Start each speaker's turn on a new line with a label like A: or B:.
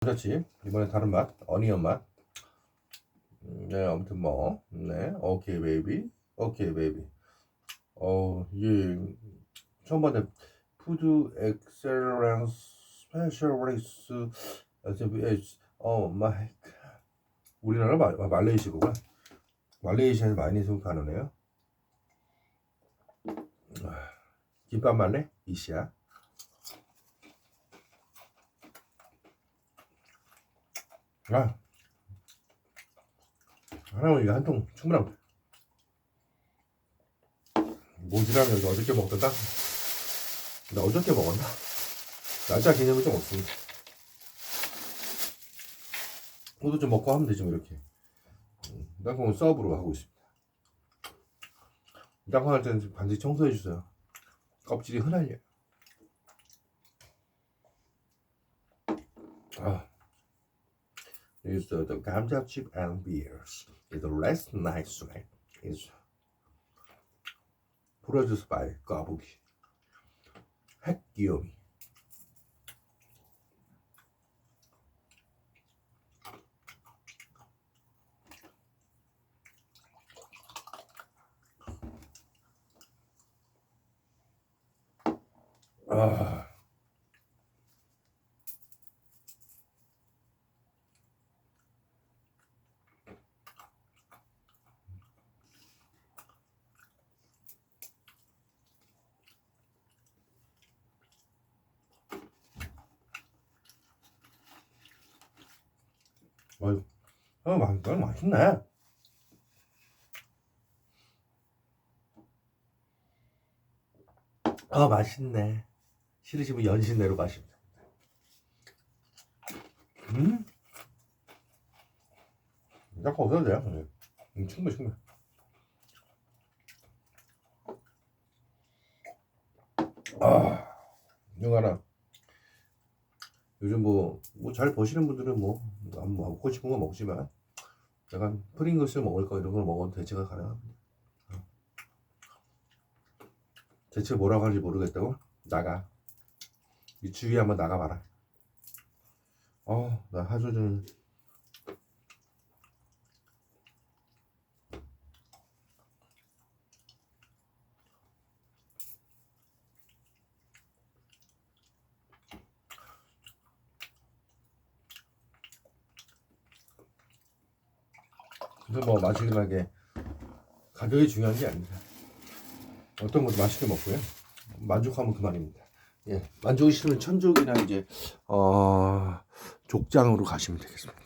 A: 그렇지. 이번에 다른 맛, 어니언 맛. 음, 네, 아무튼 뭐, 네, 오케이 베이비, 오케이 베이비. 어, 이게 처음 봤는데 푸드 엑셀런스 스페셜리스 어 마이 갓. 우리나라 말, 말레이시아구나. 말레이시아에서 많이 생각하네요. 아, 김밥 말래? 이시야. 아, 이거 한통 충분하고. 모지라면 어저께 먹다가 나 어저께 먹었나? 날짜 개념이 좀 없습니다. 오도 좀 먹고 하면 되지 뭐 이렇게. 음, 땅콩은 서브로 하고 있습니다. 땅콩 할 때는 반드시 청소해 주세요. 껍질이 흩날려요. 아. Is the, the 감자 chip and beers. the last night's right. is produced by 까부기. 핵기염이. 아. 어이, 어, 맛, 어, 맛있네. 아, 맛있네. 싫으시면 연신내로 마시면 됩니다. 음? 약간 없어도 돼요. 네. 음, 충분히, 충분히. 아, 이거 하나. 요즘 뭐, 뭐 잘 버시는 분들은 뭐, 뭐 먹고 싶은 거 먹지만, 약간 프링글스 먹을 거 이런 걸 먹어도 대체가 가능합니다. 어. 대체 뭐라고 하는지 모르겠다고? 나가. 이 주위에 한번 나가봐라. 어, 나 하루 종일 그래서 뭐 마지막에 가격이 중요한 게 아닙니다. 어떤 것도 맛있게 먹고요. 만족하면 그만입니다. 예, 만족이 싫으면 천족이나 이제 어 족장으로 가시면 되겠습니다.